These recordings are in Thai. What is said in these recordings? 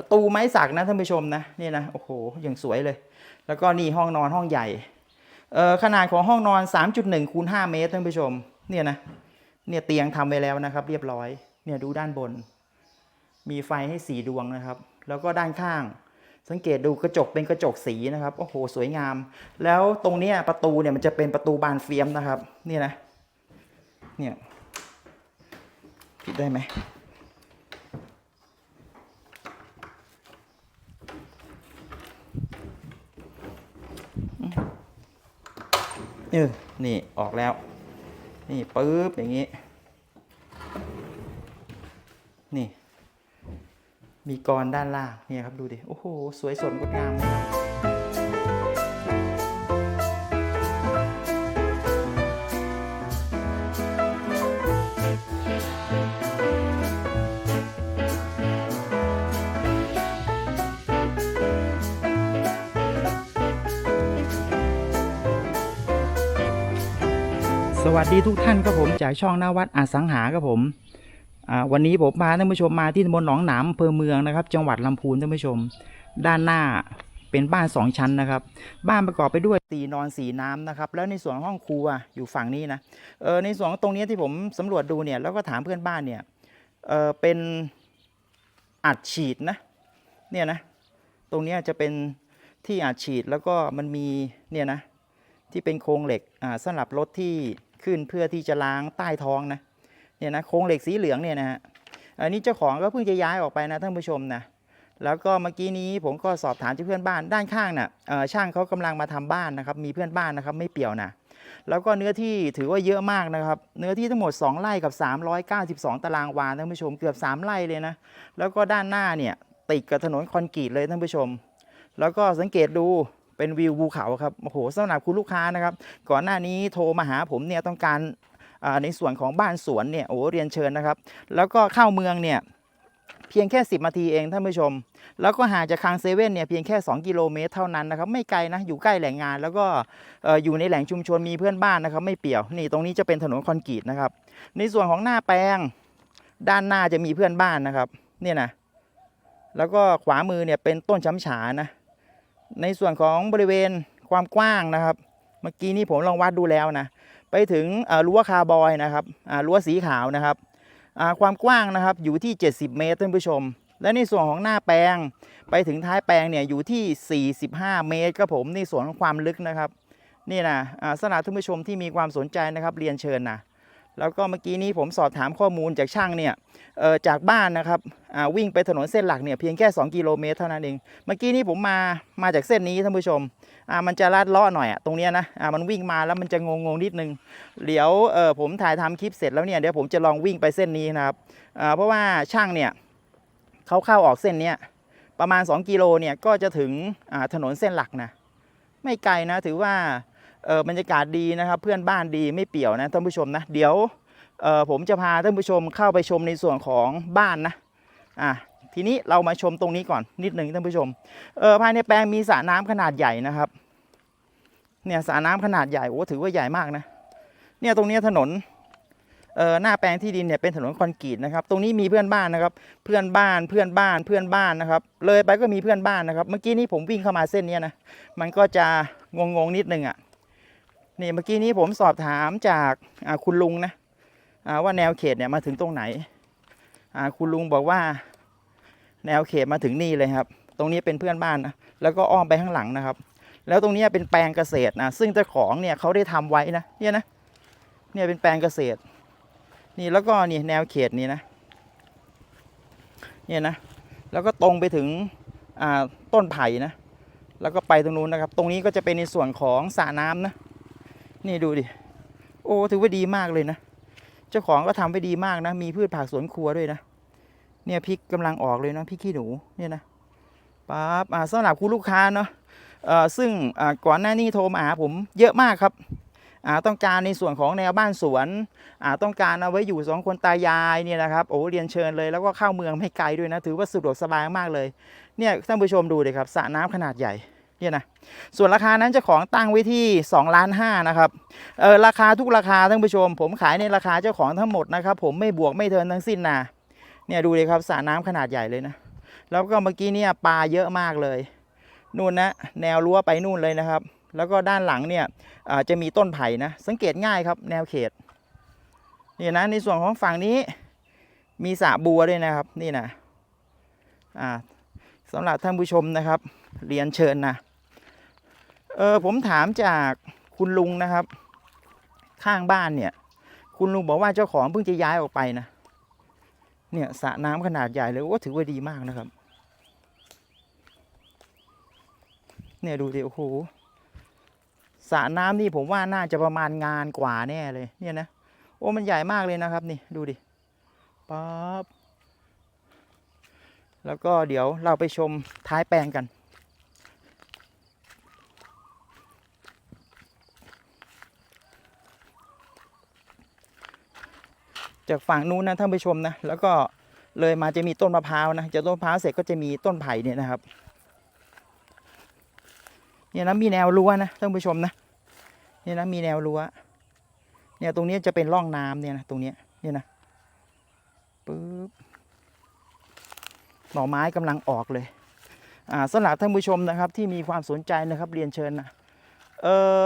ประตูไม้สักนะท่านผู้ชมนะนี่นะโอ้โหอย่างสวยเลย แล้วก็นี่ห้องนอนห้องใหญ่เอ่อขนาดของห้องนอน 3.1คูณ5เมตรท่านผู้ชมเนี่ยนะเนี่ยเตียงทำไว้แล้วนะครับ เรียบร้อยเนี่ยดูด้านบน มีไฟให้สีดวงนะครับ แล้วก็ด้านข้าง สังเกตดูกระจกเป็นกระจกสีนะครับโอ้โหสวยงาม แล้วตรงนี้ประตูเนี่ยมันจะเป็นประตูบานเฟียมนะครับ เนี่ยนะเนี่ยปิดได้ไหม เออนี่ออกแล้ว นี่ปึ๊บอย่างนี้ นี่ มีกรด้านล่างเนี่ยครับดูดิ โอ้โห สวยสดงดงามเลยครับ วัสดีทุกท่านครับผมจากช่องนาวัดอาสังหาครับผมวันนี้ผมพาท่านผู้ชมมาที่ตำบลหนองหนามอำเภอเมืองนะครับ จังหวัดลำพูนท่านผู้ชม ด้านหน้าเป็นบ้านสองชั้นนะครับ บ้านประกอบไปด้วยสีนอนสีน้ำนะครับ แล้วในส่วนห้องครัวอยู่ฝั่งนี้นะเออในส่วนตรงนี้ที่ผมสำรวจดูเนี่ยแล้วก็ถามเพื่อนบ้านเนี่ยเออเป็นอัดฉีดนะเนี่ยนะตรงนี้จะเป็นที่อัดฉีดแล้วก็มันมีเนี่ยนะที่เป็นโครงเหล็กอ่าสำหรับรถที่ ขึ้นเพื่อที่จะล้างใต้ท้องนะเนี่ยนะโครงเหล็กสีเหลืองเนี่ยนะฮะอันนี้เจ้าของก็เพิ่งจะย้ายออกไปนะท่านผู้ชมนะแล้วก็เมื่อกี้นี้ผมก็สอบถามจากเพื่อนบ้านด้านข้างน่ะเอ่อช่างเขากำลังมาทำบ้านนะครับมีเพื่อนบ้านนะครับไม่เปี่ยวนะแล้วก็เนื้อที่ถือว่าเยอะมากนะครับ เนื้อที่ทั้งหมด 2 ไร่กับ 392 ตารางวาท่านผู้ชมเกือบ 3 ไร่เลยนะแล้วก็ด้านหน้าเนี่ยติดกับถนนคอนกรีตเลยท่านผู้ชม แล้วก็สังเกตดู เป็นวิวภูเขาครับโอ้โหสำหรับคุณลูกค้านะครับ ก่อนหน้านี้โทรมาหาผมเนี่ยต้องการในส่วนของบ้านสวนเนี่ยโอ้เรียนเชิญนะครับ แล้วก็เข้าเมืองเนี่ยเพียงแค่ 10นาทีเองท่านผู้ชม แล้วก็ห่างจากคางเซเว่นเนี่ยเพียงแค่ 2 กิโลเมตรเท่านั้นนะครับไม่ไกลนะอยู่ใกล้แหล่งงาน แล้วก็เอ่ออยู่ในแหล่งชุมชนมีเพื่อนบ้านนะครับไม่เปี่ยวนี่ตรงนี้จะเป็นถนนคอนกรีตนะครับ ในส่วนของหน้าแปลงด้านหน้าจะมีเพื่อนบ้านนะครับ เนี่ยนะแล้วก็ขวามือเนี่ยเป็นต้นช้ำฉานะ ในส่วนของบริเวณความกว้างนะครับ เมื่อกี้นี้ผมลองวัดดูแล้วนะ ไปถึงรั้วคาร์บอยนะครับรั้วสีขาวนะครับ ความกว้างนะครับอยู่ที่ 70 เมตรท่านผู้ชม และในส่วนของหน้าแปลง ไปถึงท้ายแปลงเนี่ยอยู่ที่ 45 เมตรครับผมในส่วนของความลึกนะครับ นี่นะอ่าสำหรับท่านผู้ชมที่มีความสนใจนะครับเรียนเชิญนะ แล้วก็เมื่อกี้นี้ผมสอบถามข้อมูลจากช่างเนี่ยจากบ้านนะครับวิ่งไปถนนเส้นหลักเนี่ยเพียงแค่ 2 กิโลเมตรเท่านั้นเอง เมื่อกี้นี้ผมมามาจากเส้นนี้ท่านผู้ชมมันจะลาดเลาะหน่อยตรงนี้นะมันวิ่งมาแล้วมันจะงงงนิดนึงเดี๋ยวผมถ่ายทำคลิปเสร็จแล้วเนี่ยเดี๋ยวผมจะลองวิ่งไปเส้นนี้นะครับเพราะว่าช่างเนี่ยเขาเข้าออกเส้นเนี้ยประมาณ 2 กิโลเนี่ยก็จะถึงถนนเส้นหลักนะไม่ไกลนะถือว่า เออบรรยากาศดีนะครับเพื่อนบ้านดีไม่เปี่ยวนะท่านผู้ชมนะ เดี๋ยวเออผมจะพาท่านผู้ชมเข้าไปชมในส่วนของบ้านนะอะทีนี้เรามาชมตรงนี้ก่อนนิดหนึ่งท่านผู้ชมเออภายในแปลงมีสระน้ำขนาดใหญ่นะครับเนี่ยสระน้ำขนาดใหญ่โอ้ถือว่าใหญ่มากนะเนี่ยตรงนี้ถนนเออหน้าแปลงที่ดินเนี่ยเป็นถนนคอนกรีตนะครับ ตรงนี้มีเพื่อนบ้านนะครับ เพื่อนบ้านเพื่อนบ้านเพื่อนบ้านนะครับ เลยไปก็มีเพื่อนบ้านนะครับ เมื่อกี้นี้ผมวิ่งเข้ามาเส้นนี้นะมันก็จะงงงๆนิดนึงอะ นี่เมื่อกี้นี้ผมสอบถามจากคุณลุงนะว่าแนวเขตเนี่ยมาถึงตรงไหน คุณลุงบอกว่าแนวเขตมาถึงนี่เลยครับ ตรงนี้เป็นเพื่อนบ้านนะแล้วก็อ้อมไปข้างหลังนะครับ แล้วตรงนี้เป็นแปลงเกษตรนะซึ่งเจ้าของเนี่ยเขาได้ทำไว้นะเนี่ยนะเนี่ยเป็นแปลงเกษตร นี่แล้วก็นี่แนวเขตนี่นะเนี่ยนะแล้วก็ตรงไปถึงต้นไผ่นะแล้วก็ไปตรงนู้นนะครับ ตรงนี้ก็จะเป็นในส่วนของสระน้ำนะ นี่ดูดิ โอ้ถือว่าดีมากเลยนะ เจ้าของก็ทำไว้ดีมากนะ มีพืชผักสวนครัวด้วยนะ เนี่ยพริกกำลังออกเลยนะพริกขี้หนูเนี่ยนะปั๊บอ่าสำหรับคุณลูกค้าเนาะเอ่อซึ่งอ่าก่อนหน้านี้โทรมาหาผมเยอะมากครับอ่าต้องการในส่วนของแนวบ้านสวนอ่าต้องการเอาไว้อยู่สองคนตายายเนี่ยนะครับโอ้เรียนเชิญเลยแล้วก็เข้าเมืองไม่ไกลด้วยนะ ถือว่าสะดวกสบายมากเลยเนี่ยท่านผู้ชมดูเลยครับสระน้ำขนาดใหญ่ เนี่ยนะส่วนราคานั้นเจ้าของตั้งไว้ที่2ล้านห้านะครับเออราคาทุกราคาท่านผู้ชม ผมขายในราคาเจ้าของทั้งหมดนะครับผมไม่บวกไม่เทินทั้งสิ้นนะเนี่ยดูเลยครับสระน้ำขนาดใหญ่เลยนะ แล้วก็เมื่อกี้เนี่ยปลาเยอะมากเลยนู่นนะแนวรั้วไปนู่นเลยนะครับ แล้วก็ด้านหลังเนี่ยจะมีต้นไผ่นะ สังเกตง่ายครับ แนวเขตนี่นะในส่วนของฝั่งนี้มีสระบัวด้วยนะครับนี่นะอ่าสำหรับท่านผู้ชมนะครับ เรียนเชิญนะ เออผมถามจากคุณลุงนะครับ ข้างบ้านเนี่ย คุณลุงบอกว่าเจ้าของเพิ่งจะย้ายออกไปนะเนี่ยสระน้ำขนาดใหญ่เลยว่าถือว่าดีมากนะครับ เนี่ยดูดิโอ้โหสระน้ำนี่ผมว่าน่าจะประมาณงานกว่าแน่เลย เนี่ยนะโอ้มันใหญ่มากเลยนะครับ นี่ดูดิป๊าบแล้วก็เดี๋ยวเราไปชมท้ายแปลงกัน จากฝั่งนู้นนะท่านผู้ชมนะ แล้วก็เลยมาจะมีต้นมะพร้าวนะจากต้นมะพร้าวเสร็จก็จะมีต้นไผ่เนี่ยนะครับเนี่ยนะมีแนวรั้วนะท่านผู้ชมนะเนี่ยนะมีแนวรั้วเนี่ยตรงนี้จะเป็นร่องน้ำเนี่ยนะตรงนี้เนี่ยนะปึ๊บหน่อไม้กำลังออกเลยอ่าสำหรับท่านผู้ชมนะครับ ที่มีความสนใจนะครับเรียนเชิญนะเออ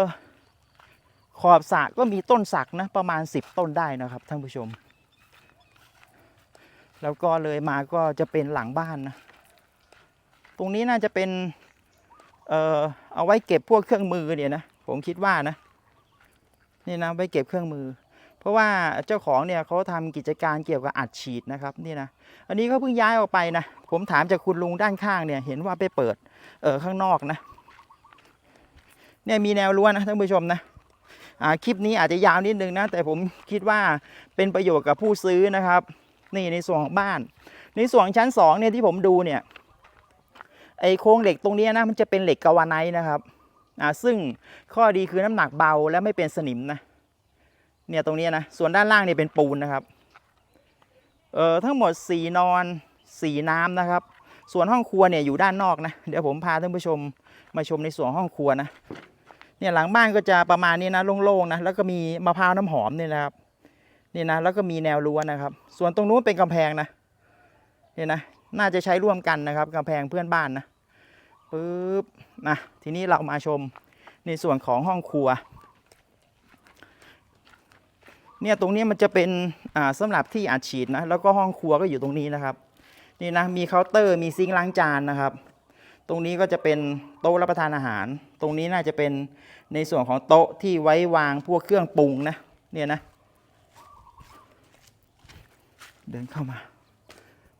ขอบสระก็มีต้นสักนะประมาณ 10 ต้นได้นะครับท่านผู้ชม แล้วก็เลยมาก็จะเป็นหลังบ้านนะ ตรงนี้น่าจะเป็น เอ่อ เอาไว้เก็บพวกเครื่องมือเนี่ยนะ ผมคิดว่านะ นี่นะไว้เก็บเครื่องมือ เพราะว่าเจ้าของเนี่ยเขาทำกิจการเกี่ยวกับอัดฉีดนะครับนี่นะ อันนี้เขาเพิ่งย้ายออกไปนะ ผมถามจากคุณลุงด้านข้างเนี่ย เห็นว่าไปเปิด เออข้างนอกนะ เนี่ยมีแนวรั้วนะท่านผู้ชมนะอ่าคลิปนี้อาจจะยาวนิดนึงนะ แต่ผมคิดว่าเป็นประโยชน์กับผู้ซื้อนะครับ นี่ในส่วนของบ้าน ในส่วนชั้นสองเนี่ยที่ผมดูเนี่ยไอโครงเหล็กตรงนี้นะมันจะเป็นเหล็กกาวาไนนะครับอ่าซึ่งข้อดีคือน้ำหนักเบาและไม่เป็นสนิมนะเนี่ยตรงนี้นะส่วนด้านล่างเนี่ยเป็นปูนนะครับเอ่อทั้งหมด 4 นอน 4 น้ำนะครับ ส่วนห้องครัวเนี่ยอยู่ด้านนอกนะเดี๋ยวผมพาท่านผู้ชมมาชมในส่วนห้องครัวนะเนี่ยหลังบ้านก็จะประมาณนี้นะโล่งๆนะแล้วก็มีมะพร้าวน้ำหอมเนี่ยนะครับ นี่นะแล้วก็มีแนวรั้วนะครับ ส่วนตรงนู้นเป็นกำแพงนะเนี่ยนะน่าจะใช้ร่วมกันนะครับกำแพงเพื่อนบ้านนะปึ๊บนะทีนี้เรามาชมในส่วนของห้องครัวเนี่ยตรงนี้มันจะเป็นอ่าสำหรับที่อัดฉีดนะแล้วก็ห้องครัวก็อยู่ตรงนี้นะครับ นี่นะมีเคาน์เตอร์มีซิงค์ล้างจานนะครับ ตรงนี้ก็จะเป็นโต๊ะรับประทานอาหาร ตรงนี้น่าจะเป็นในส่วนของโต๊ะที่ไว้วางพวกเครื่องปรุงนะเนี่ยนะ เดินเข้ามา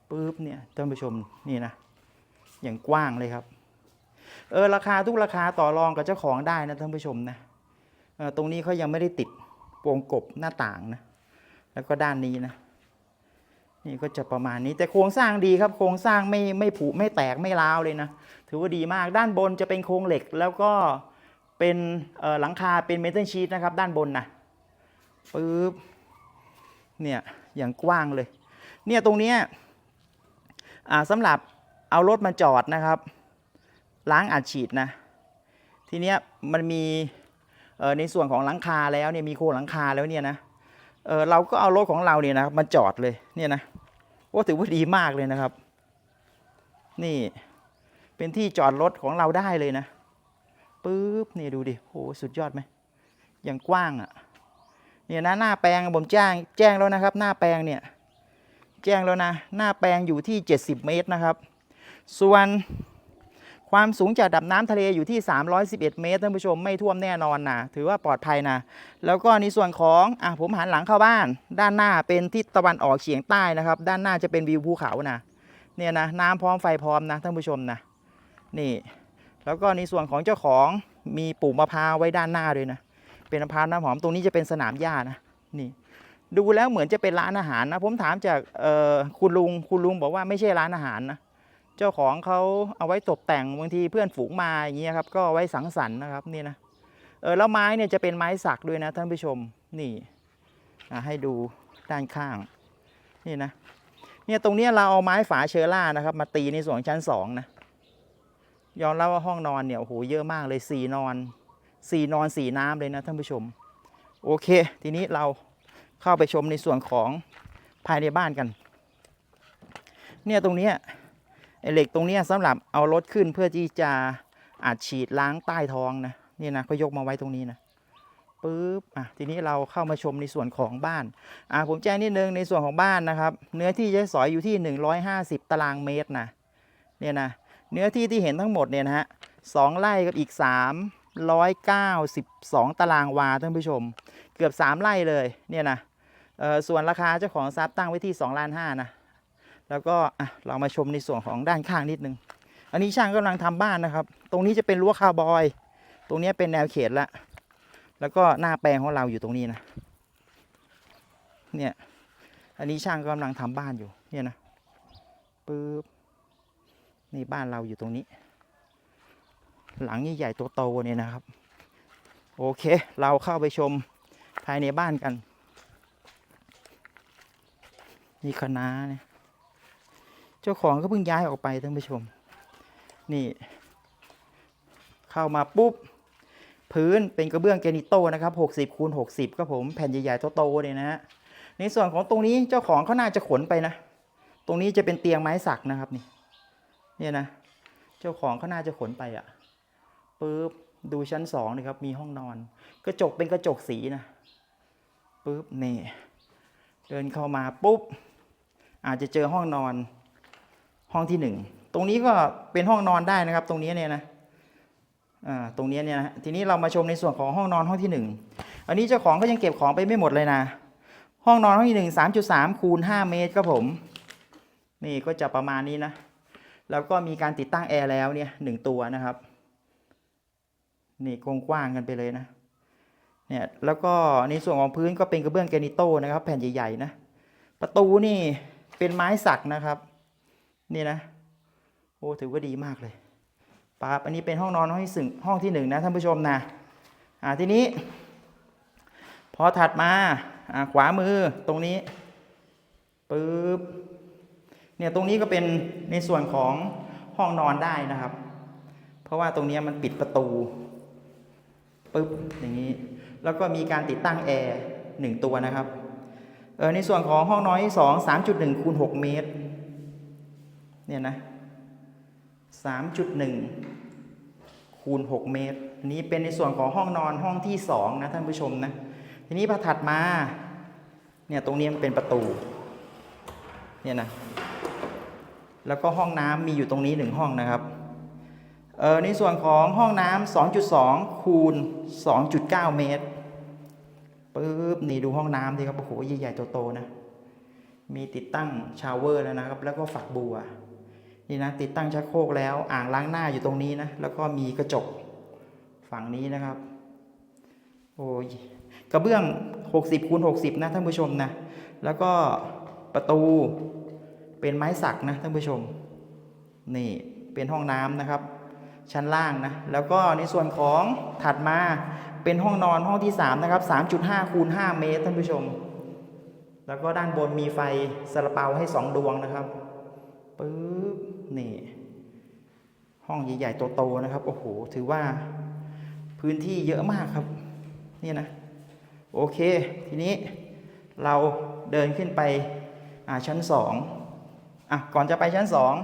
ปุ๊บเนี่ยท่านผู้ชมนี่นะอย่างกว้างเลยครับ เออราคาทุกราคาต่อรองกับเจ้าของได้นะท่านผู้ชมนะเออตรงนี้เขายังไม่ได้ติดวงกบหน้าต่างนะ แล้วก็ด้านนี้นะนี่ก็จะประมาณนี้แต่โครงสร้างดีครับ โครงสร้างไม่ไม่ผุไม่แตกไม่ร้าวเลยนะ ถือว่าดีมากด้านบนจะเป็นโครงเหล็ก แล้วก็เป็นหลังคาเป็นเมทัลชีตนะครับ ด้านบนนะปึ๊บเนี่ย อย่างกว้างเลย เนี่ยตรงเนี้ยสำหรับเอารถมาจอดนะครับ ล้างอัดฉีดนะ ทีเนี้ยมันมีในส่วนของหลังคาแล้วเนี่ยมีโครงหลังคาแล้วเนี่ยนะเเราก็เอารถของเราเนี่ยนะมาจอดเลยเนี่ยนะว่าถือว่าดีมากเลยนะครับ นี่เป็นที่จอดรถของเราได้เลยนะปึ๊บนี่ดูดิโหสุดยอดไหมอย่างกว้างอะ่ะ เนี่ยนะหน้าแปลงผมแจ้งแจ้งแล้วนะครับ หน้าแปลงเนี่ยแจ้งแล้วนะหน้าแปลงอยู่ที่ 70 เมตรนะครับ ส่วนความสูงจากดับน้ำทะเลอยู่ที่ 311 เมตรท่านผู้ชมไม่ท่วมแน่นอนนะถือว่าปลอดภัยนะ แล้วก็ในส่วนของอะผมหันหลังเข้าบ้าน ด้านหน้าเป็นทิศตะวันออกเฉียงใต้นะครับ ด้านหน้าจะเป็นวิวภูเขานะเนี่ยนะน้ำพร้อมไฟพร้อมนะท่านผู้ชมนะนี่ แล้วก็ในส่วนของเจ้าของมีปลูกมะพร้าวไว้ด้านหน้าด้วยนะ เป็นมะพร้าวน้ำหอมตรงนี้จะเป็นสนามหญ้านะนี่ ดูแล้วเหมือนจะเป็นร้านอาหารนะ ผมถามจากเอ่อคุณลุงคุณลุงบอกว่าไม่ใช่ร้านอาหารนะเจ้าของเขาเอาไว้ตกแต่งบางทีเพื่อนฝูงมาอย่างเงี้ยครับ ก็เอาไว้สังสรรค์นะครับนี่นะเออแล้วไม้เนี่ยจะเป็นไม้สักด้วยนะท่านผู้ชมนี่ให้ดูด้านข้างนี่นะเนี่ยตรงเนี้ยเราเอาไม้ฝาเชอร่านะครับ มาตีในส่วนชั้นสองนะยอมรับว่าห้องนอนเนี่ยโอ้โหเยอะมากเลยสี่นอน สี่นอนสี่น้ำเลยนะท่านผู้ชม โอเค ทีนี้เราเข้าไปชมในส่วนของภายในบ้านกัน เนี่ยตรงเนี้ยเหล็กตรงเนี้ยสำหรับเอารถขึ้นเพื่อที่จะอาจฉีดล้างใต้ท้องนะนี่นะก็ยกมาไว้ตรงนี้นะปึ๊บอะทีนี้เราเข้ามาชมในส่วนของบ้านอะผมแจ้งนิดนึงในส่วนของบ้านนะครับ เนื้อที่ใช้สอยอยู่ที่ 150 ตารางเมตรนะเนี่ยนะเนื้อที่ที่เห็นทั้งหมดเนี่ยนะฮะสองไร่กับอีก 392 ตารางวาท่านผู้ชม เกือบ 3 ไร่เลยเนี่ยนะส่วนราคาเจ้าของทรัพย์ตั้งไว้ที่2ล้านห้านะ แล้วก็อะเรามาชมในส่วนของด้านข้างนิดนึง อันนี้ช่างกำลังทำบ้านนะครับ ตรงนี้จะเป็นรั้วคาร์บอย ตรงนี้เป็นแนวเขตละ แล้วก็หน้าแปลงของเราอยู่ตรงนี้นะ เนี่ย อันนี้ช่างกำลังทำบ้านอยู่ เนี่ยนะปึ๊บ นี่บ้านเราอยู่ตรงนี้ หลังใหญ่ๆตัวโตเนี่ยนะครับ โอเค เราเข้าไปชมภายในบ้านกันนี่คณะเนี่ยเจ้าของก็เพิ่งย้ายออกไปท่านผู้ชม นี่ เข้ามาปุ๊บ พื้นเป็นกระเบื้องแกนิโตนะครับ60คูณ60ครับผมแผ่นใหญ่ๆโตๆเนี่ยนะฮะในส่วนของตรงนี้เจ้าของเขาน่าจะขนไปนะ ตรงนี้จะเป็นเตียงไม้สักนะครับนี่เนี่ยนะ เจ้าของเขาน่าจะขนไปอะ่ะ ปุ๊บดูชั้นสองนะครับ มีห้องนอน กระจกเป็นกระจกสีนะปุ๊บนี่ เดินเข้ามาปุ๊บ อาจจะเจอห้องนอนห้องที่หนึ่งตรงนี้ก็เป็นห้องนอนได้นะครับ ตรงนี้เนี่ยนะตรงนี้เนี่ยนะทีนี้เรามาชมในส่วนของห้องนอนห้องที่หนึ่งอันนี้เจ้าของก็ยังเก็บของไปไม่หมดเลยนะ ห้องนอนห้องที่หนึ่งสามจุดสามคูณห้าเมตรครับผม นี่ก็จะประมาณนี้นะ แล้วก็มีการติดตั้งแอร์แล้วเนี่ยหนึ่งตัวนะครับ นี่กว้างๆกันไปเลยนะเนี่ยแล้วก็ในส่วนของพื้นก็เป็นกระเบื้องแกรนิโต้นะครับ แผ่นใหญ่ๆนะประตูนี่เป็นไม้สักนะครับ นี่นะโอ้ถือว่าดีมากเลยป๊าบอันนี้เป็นห้องนอนห้องที่สึ่งห้องที่หนึ่งนะท่านผู้ชมนะอ่าทีนี้ พอถัดมาอ่าขวามือตรงนี้ปึ๊บเนี่ยตรงนี้ก็เป็นในส่วนของห้องนอนได้นะครับ เพราะว่าตรงนี้มันปิดประตู ปึ๊บอย่างนี้ แล้วก็มีการติดตั้งแอร์หนึ่งตัวนะครับในส่วนของห้องนอนที่สองสามจุดหนึ่งคูณหกเมตรเนี่ยนะสามจุดหนึ่งคูณหกเมตรนี้เป็นในส่วนของห้องนอนห้องที่สองนะท่านผู้ชมนะทีนี้พอถัดมาเนี่ยตรงนี้มันเป็นประตูเนี่ยนะแล้วก็ห้องน้ำมีอยู่ตรงนี้หนึ่งห้องนะครับ ในส่วนของห้องน้ำ2.2 คูณ 2.9 เมตรปึ๊บนี่ดูห้องน้ำดิครับ โอ้โห ใหญ่ๆโตๆนะ มีติดตั้งชาวเวอร์แล้วนะครับ แล้วก็ฝักบัว นี่นะ ติดตั้งชักโครกแล้ว อ่างล้างหน้าอยู่ตรงนี้นะ แล้วก็มีกระจกฝั่งนี้นะครับ โอ้ย กระเบื้อง 60คูณ60 นะท่านผู้ชมนะ แล้วก็ประตูเป็นไม้สักนะท่านผู้ชม นี่ เป็นห้องน้ำนะครับ ชั้นล่างนะแล้วก็ในส่วนของถัดมาเป็นห้องนอนห้องที่ 3 นะครับ 3.5คูณ5เมตรท่านผู้ชม แล้วก็ด้านบนมีไฟสลับเปาให้ 2 ดวงนะครับปึ๊บนี่ห้องใหญ่ๆโตๆนะครับ โอ้โห ถือว่าพื้นที่เยอะมากครับ นี่นะ โอเค ทีนี้เราเดินขึ้นไปอ่าชั้น2อะก่อนจะไปชั้น2อ่า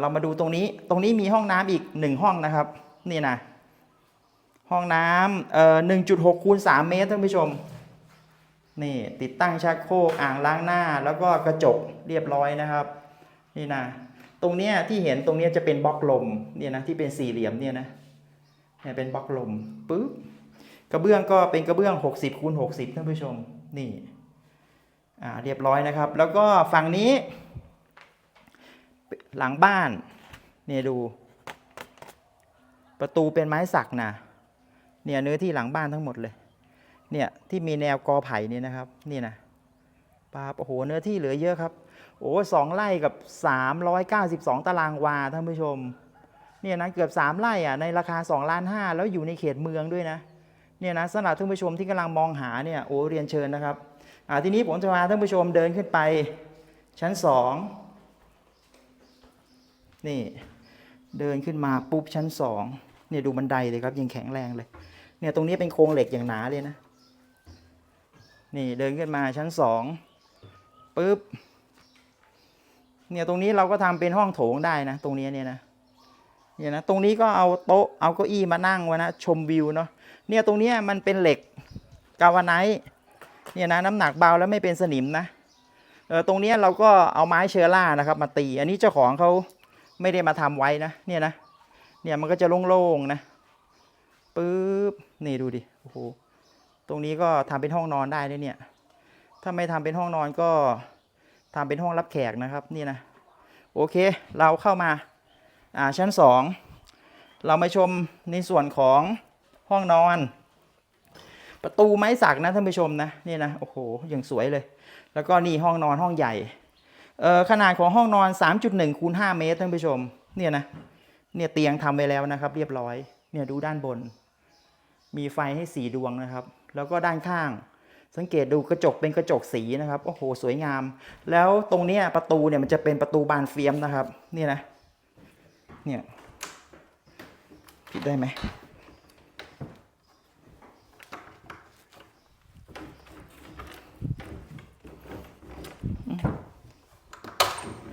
เรามาดูตรงนี้ตรงนี้มีห้องน้ำอีกหนึ่งห้องนะครับ นี่นะห้องน้ำเอ่อหนึ่งจุดหกคูณสามเมตรท่านผู้ชมนี่ติดตั้งชักโครกอ่างล้างหน้าแล้วก็กระจกเรียบร้อยนะครับนี่นะตรงเนี้ยที่เห็นตรงเนี้ยจะเป็นบล็อกลมเนี่ยนะที่เป็นสี่เหลี่ยมเนี่ยนะเนี่ยเป็นบล็อกลมปึ๊บกระเบื้องก็เป็นกระเบื้อง 60คูณ60ท่านผู้ชมนี่อ่าเรียบร้อยนะครับ แล้วก็ฝั่งนี้ หลังบ้าน เนี่ยดู ประตูเป็นไม้สักนะเนี่ยเนื้อที่หลังบ้านทั้งหมดเลย เนี่ยที่มีแนวกอไผ่นี่นะครับ นี่นะปาโอ้โหเนื้อที่เหลือเยอะครับ โอ้สองไร่กับ 392 ตารางวาท่านผู้ชม เนี่ยนะเกือบ 3 ไร่อะในราคา2ล้านห้าแล้วอยู่ในเขตเมืองด้วยนะเนี่ยนะสำหรับท่านผู้ชมที่กำลังมองหาเนี่ยโอ้เรียนเชิญนะครับอ่าทีนี้ผมจะพาท่านผู้ชมเดินขึ้นไปชั้นสอง นี่ เดินขึ้นมาปุ๊บชั้นสองเนี่ยดูบันไดเลยครับยังแข็งแรงเลย เนี่ยตรงนี้เป็นโครงเหล็กอย่างหนาเลยนะ นี่เดินขึ้นมาชั้นสองปุ๊บ เนี่ยตรงนี้เราก็ทำเป็นห้องโถงได้นะ ตรงนี้เนี่ยนะ เนี่ยนะตรงนี้ก็เอาโต๊ะเอาเก้าอี้มานั่งไว้นะชมวิวเนาะ เนี่ยตรงนี้มันเป็นเหล็กกาวาไนท์เนี่ยนะน้ำหนักเบาแล้วไม่เป็นสนิมนะเออตรงนี้เราก็เอาไม้เชอร่านะครับ มาตี อันนี้เจ้าของเขา ไม่ได้มาทำไว้นะเนี่ยนะเนี่ยมันก็จะโล่งๆนะปึ๊บนี่ดูดิโอ้โหตรงนี้ก็ทำเป็นห้องนอนได้เลยเนี่ย ถ้าไม่ทำเป็นห้องนอนก็ทำเป็นห้องรับแขกนะครับนี่นะโอเคเราเข้ามาอ่าชั้นสองเรามาชมในส่วนของห้องนอน ประตูไม้สักนะท่านผู้ชมนะนี่นะโอ้โหอย่างสวยเลย แล้วก็นี่ห้องนอนห้องใหญ่ ขนาดของห้องนอน 3.1คูณ5เมตรท่านผู้ชมเนี่ยนะเนี่ยเตียงทำไว้แล้วนะครับ เรียบร้อยเนี่ยดูด้านบน มีไฟให้สีดวงนะครับ แล้วก็ด้านข้าง สังเกตดูกระจกเป็นกระจกสีนะครับโอ้โหสวยงาม แล้วตรงนี้ประตูเนี่ยมันจะเป็นประตูบานเฟียมนะครับ เนี่ยนะเนี่ยปิดได้ไหม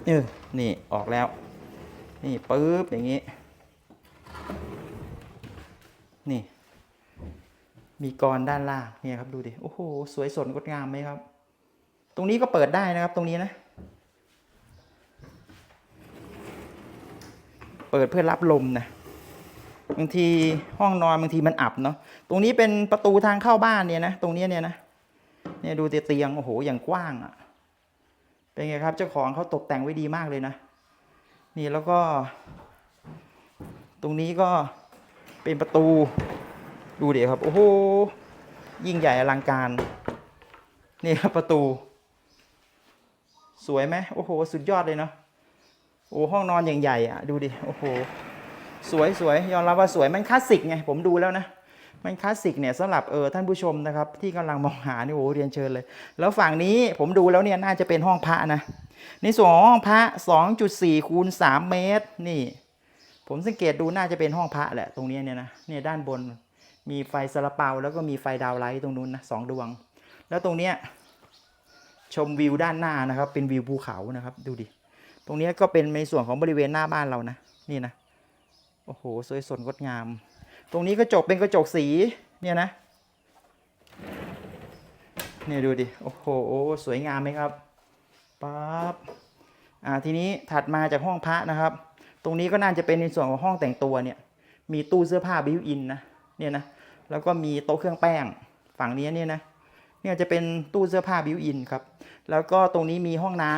เออนี่ออกแล้ว นี่ปึ๊บอย่างนี้ นี่ มีกรด้านล่างเนี่ยครับดูดิโอ้โหสวยสดงดงามไหมครับ ตรงนี้ก็เปิดได้นะครับ ตรงนี้นะ เปิดเพื่อรับลมนะบางทีห้องนอนบางทีมันอับเนาะตรงนี้เป็นประตูทางเข้าบ้านเนี่ยนะตรงเนี้ยเนี่ยนะเนี่ยดูเตียงโอ้โหอย่างกว้างอะ่ะ เป็นไงครับเจ้าของเขาตกแต่งไว้ดีมากเลยนะ นี่แล้วก็ ตรงนี้ก็เป็นประตู ดูเดี๋ยวครับ โอ้โห ยิ่งใหญ่อลังการ นี่ครับประตู สวยไหมโอ้โห สุดยอดเลยเนาะโอ้ห้องนอนอย่างใหญ่อะดูดิ โอ้โห สวยสวยยอมรับว่าสวยมันคลาสสิกไง ผมดูแล้วนะ มันคลาสสิกเนี่ยสำหรับเออท่านผู้ชมนะครับ ที่กำลังมองหานี่โอ้เรียนเชิญเลย แล้วฝั่งนี้ผมดูแล้วเนี่ยน่าจะเป็นห้องพระนะในส่วนของห้องพระ 2.4คูณ3เมตรนี่ ผมสังเกตดูน่าจะเป็นห้องพระแหละตรงนี้เนี่ยนะเนี่ยด้านบนมีไฟสลับเปาแล้วก็มีไฟดาวไลท์ตรงนู้นนะสองดวง แล้วตรงเนี้ยชมวิวด้านหน้านะครับ เป็นวิวภูเขานะครับดูดิตรงเนี้ยก็เป็นในส่วนของบริเวณหน้าบ้านเรานะ นี่นะ โอ้โห สวยสดงดงาม ตรงนี้กระจกเป็นกระจกสีเนี่ยนะเนี่ยดูดิ โอ้โห สวยงามไหมครับปั๊บอ่าทีนี้ถัดมาจากห้องพระนะครับ ตรงนี้ก็น่าจะเป็นในส่วนของห้องแต่งตัวเนี่ย มีตู้เสื้อผ้าบิวอินนะเนี่ยนะแล้วก็มีโต๊ะเครื่องแป้งฝั่งนี้เนี่ยนะเนี่ยจะเป็นตู้เสื้อผ้าบิวอินครับ แล้วก็ตรงนี้มีห้องน้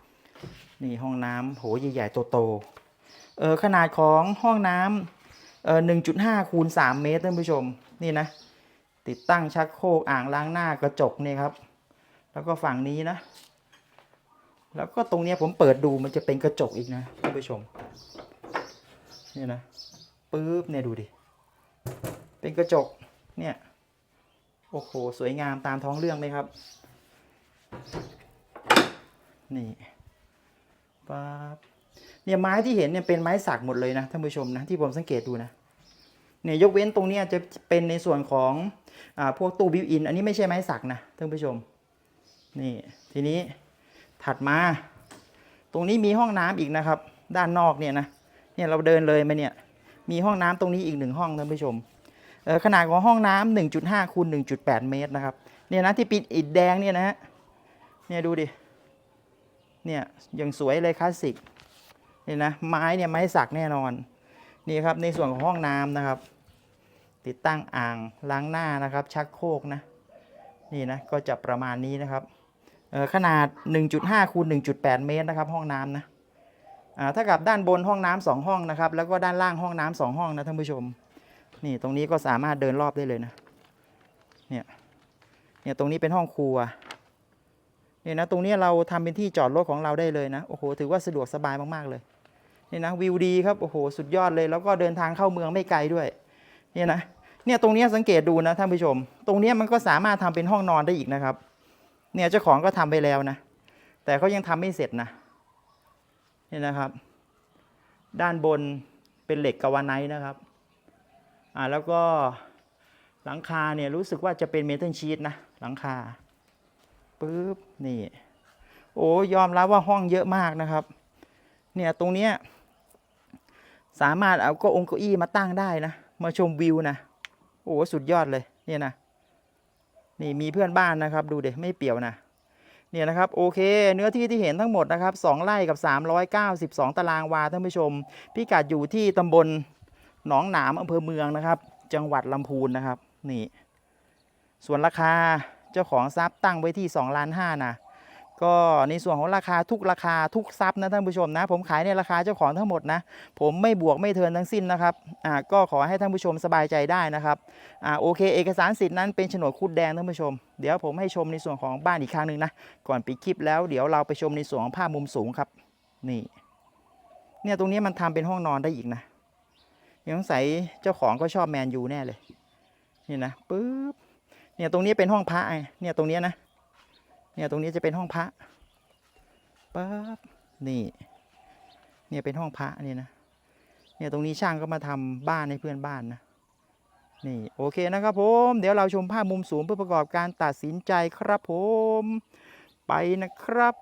ำนี่ห้องน้ำโหใหญ่ๆโตๆเออขนาดของห้องน้ำ เออหนึ่งจุดห้าคูณสามเมตรท่านผู้ชมนี่นะ ติดตั้งชักโครกอ่างล้างหน้ากระจกนี่ครับ แล้วก็ฝั่งนี้นะ แล้วก็ตรงเนี้ยผมเปิดดูมันจะเป็นกระจกอีกนะท่านผู้ชมนี่นะปึ๊บเนี่ยดูดิ เป็นกระจกเนี่ยโอ้โหสวยงามตามท้องเรื่องไหมครับ นี่ปั๊บ เนี่ยไม้ที่เห็นเนี่ยเป็นไม้สักหมดเลยนะท่านผู้ชมนะที่ผมสังเกตดูนะเนี่ยยกเว้นตรงนี้จะเป็นในส่วนของอ่าพวกตู้บิวอิน อันนี้ไม่ใช่ไม้สักนะท่านผู้ชมนี่ทีนี้ถัดมา ตรงนี้มีห้องน้ำอีกนะครับ ด้านนอกเนี่ยนะเนี่ยเราเดินเลยมาเนี่ยมีห้องน้ำตรงนี้อีกหนึ่งห้องท่านผู้ชมขนาดของห้องน้ำหนึ่งจุดห้าคูณหนึ่งจุดแปดเมตรนะครับเนี่ยนะที่ปิดอิฐแดงเนี่ยนะฮะเนี่ยดูดิเนี่ยอย่างสวยเลยคลาสสิก นี่นะไม้เนี่ยไม้สักแน่นอนนี่ครับในส่วนของห้องน้ำนะครับ ติดตั้งอ่างล้างหน้านะครับ ชักโครกนะนี่นะก็จะประมาณนี้นะครับขนาด 1.5คูณ1.8 เมตรนะครับห้องน้ำนะถ้ากับด้านบนห้องน้ำสองห้องนะครับ แล้วก็ด้านล่างห้องน้ำสองห้องนะท่านผู้ชม นี่ตรงนี้ก็สามารถเดินรอบได้เลยนะเนี่ยเนี่ยตรงนี้เป็นห้องครัวเนี่ยนะตรงนี้เราทำเป็นที่จอดรถของเราได้เลยนะโอ้โหถือว่าสะดวกสบายมากๆเลย นี่นะวิวดีครับโอ้โหสุดยอดเลย แล้วก็เดินทางเข้าเมืองไม่ไกลด้วยเนี่ยนะเนี่ยตรงนี้สังเกตดูนะท่านผู้ชม ตรงนี้มันก็สามารถทำเป็นห้องนอนได้อีกนะครับ เนี่ยเจ้าของก็ทำไปแล้วนะ แต่เขายังทำไม่เสร็จนะนี่นะครับ ด้านบนเป็นเหล็กกาวาไนท์นะครับอ่าแล้วก็หลังคาเนี่ยรู้สึกว่าจะเป็นเมทัลชีตนะหลังคาปึ๊บนี่ โอ้ยอมรับว่าห้องเยอะมากนะครับ เนี่ยตรงเนี้ย สามารถเอาก็องค์เก้าอี้มาตั้งได้นะ มาชมวิวนะ โอ้สุดยอดเลยเนี่ยนะ นี่มีเพื่อนบ้านนะครับ ดูเด็ไม่เปี่ยวนะ เนี่ยนะครับโอเค เนื้อที่ที่เห็นทั้งหมดนะครับ2ไร่กับ 392 ตารางวาท่านผู้ชม พิกัดอยู่ที่ตำบลหนองหนามอำเภอเมืองนะครับ จังหวัดลำพูนนะครับ นี่ ส่วนราคาเจ้าของทรัพย์ตั้งไว้ที่2ล้าน5นะ ก็ในส่วนของราคาทุกราคาทุกทรัพย์นะท่านผู้ชมนะ ผมขายในราคาเจ้าของทั้งหมดนะ ผมไม่บวกไม่เทินทั้งสิ้นนะครับอ่าก็ขอให้ท่านผู้ชมสบายใจได้นะครับอ่าโอเค เอกสารสิทธิ์นั้นเป็นโฉนดคุดแดงท่านผู้ชม เดี๋ยวผมให้ชมในส่วนของบ้านอีกครั้งหนึ่งนะก่อนปิดคลิปแล้วเดี๋ยวเราไปชมในส่วนของภาพมุมสูงครับนี่เนี่ยตรงนี้มันทำเป็นห้องนอนได้อีกนะยังสงสัยเจ้าของก็ชอบแมนยูแน่เลยนี่นะปึ๊บเนี่ยตรงนี้เป็นห้องพระไงเนี่ยตรงนี้นะ เนี่ยตรงนี้จะเป็นห้องพระปั๊บนี่ เนี่ยเป็นห้องพระนี่นะเนี่ยตรงนี้ช่างก็มาทำบ้านให้เพื่อนบ้านนะนี่โอเคนะครับผมเดี๋ยวเราชมภาพมุมสูงเพื่อประกอบการตัดสินใจครับผมไปนะครับ